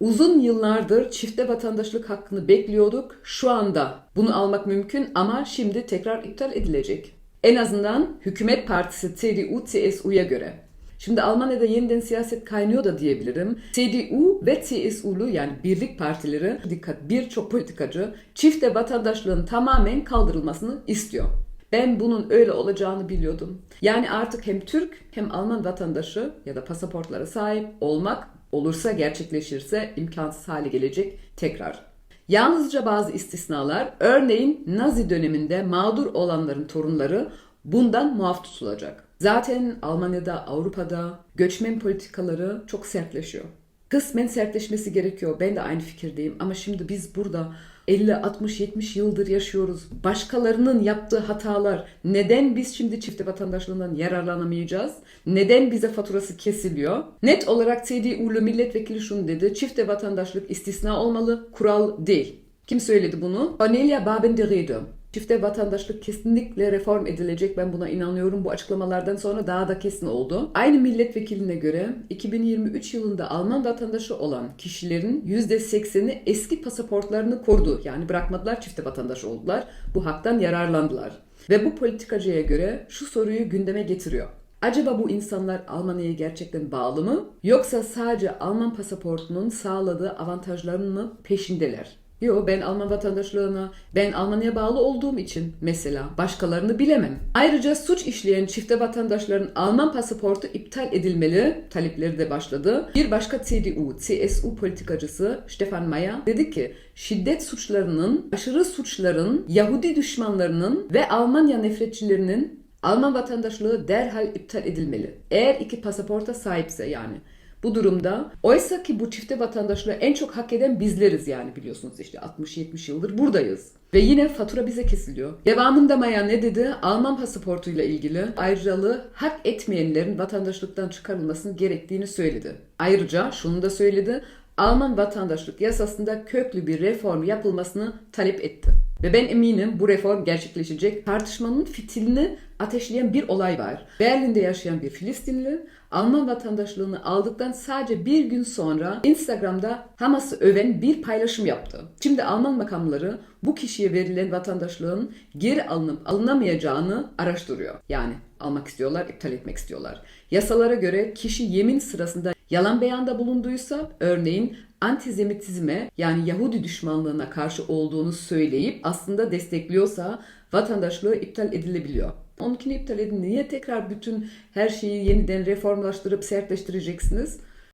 uzun yıllardır çifte vatandaşlık hakkını bekliyorduk. Şu anda bunu almak mümkün ama şimdi tekrar iptal edilecek. En azından hükümet partisi CDU-CSU'ya göre. Şimdi Almanya'da yeniden siyaset kaynıyor da diyebilirim. CDU ve CSU'lu yani birlik partileri dikkat birçok politikacı çifte vatandaşlığın tamamen kaldırılmasını istiyor. Ben bunun öyle olacağını biliyordum. Yani artık hem Türk hem Alman vatandaşı ya da pasaportlara sahip olmak olursa gerçekleşirse imkansız hale gelecek tekrar. Yalnızca bazı istisnalar, örneğin Nazi döneminde mağdur olanların torunları bundan muaf tutulacak. Zaten Almanya'da, Avrupa'da göçmen politikaları çok sertleşiyor. Kısmen sertleşmesi gerekiyor. Ben de aynı fikirdeyim. Ama şimdi biz burada 50, 60, 70 yıldır yaşıyoruz. Başkalarının yaptığı hatalar. Neden biz şimdi çifte vatandaşlığından yararlanamayacağız? Neden bize faturası kesiliyor? Net olarak CDU'lu milletvekili şunu dedi. Çifte vatandaşlık istisna olmalı, kural değil. Kim söyledi bunu? Cornelia Babin-Derrida. Çifte vatandaşlık kesinlikle reform edilecek. Ben buna inanıyorum. Bu açıklamalardan sonra daha da kesin oldu. Aynı milletvekiline göre 2023 yılında Alman vatandaşı olan kişilerin %80'i eski pasaportlarını korudu. Yani bırakmadılar çifte vatandaş oldular. Bu haktan yararlandılar. Ve bu politikacıya göre şu soruyu gündeme getiriyor. Acaba bu insanlar Almanya'ya gerçekten bağlı mı? Yoksa sadece Alman pasaportunun sağladığı avantajların mı peşindeler? Yo ben Alman vatandaşlığına, ben Almanya'ya bağlı olduğum için mesela başkalarını bilemem. Ayrıca suç işleyen çifte vatandaşların Alman pasaportu iptal edilmeli talepleri de başladı. Bir başka CDU, CSU politikacısı Stefan Mayer dedi ki şiddet suçlarının, aşırı suçların, Yahudi düşmanlarının ve Almanya nefretçilerinin Alman vatandaşlığı derhal iptal edilmeli. Eğer iki pasaporta sahipse yani. Bu durumda oysa ki bu çifte vatandaşlığı en çok hak eden bizleriz yani biliyorsunuz işte 60-70 yıldır buradayız. Ve yine fatura bize kesiliyor. Devamında Maya ne dedi? Alman pasaportuyla ilgili ayrıcalığı hak etmeyenlerin vatandaşlıktan çıkarılmasının gerektiğini söyledi. Ayrıca şunu da söyledi. Alman vatandaşlık yasasında köklü bir reform yapılmasını talep etti. Ve ben eminim bu reform gerçekleşecek. Tartışmanın fitilini ateşleyen bir olay var. Berlin'de yaşayan bir Filistinli Alman vatandaşlığını aldıktan sadece bir gün sonra Instagram'da Hamas'ı öven bir paylaşım yaptı. Şimdi Alman makamları bu kişiye verilen vatandaşlığın geri alınıp alınamayacağını araştırıyor. Yani almak istiyorlar, iptal etmek istiyorlar. Yasalara göre kişi yemin sırasında yalan beyanda bulunduysa, örneğin antizemitizme yani Yahudi düşmanlığına karşı olduğunu söyleyip aslında destekliyorsa vatandaşlığı iptal edilebiliyor. Onunkini iptal edin. Niye tekrar bütün her şeyi yeniden reformlaştırıp sertleştireceksiniz?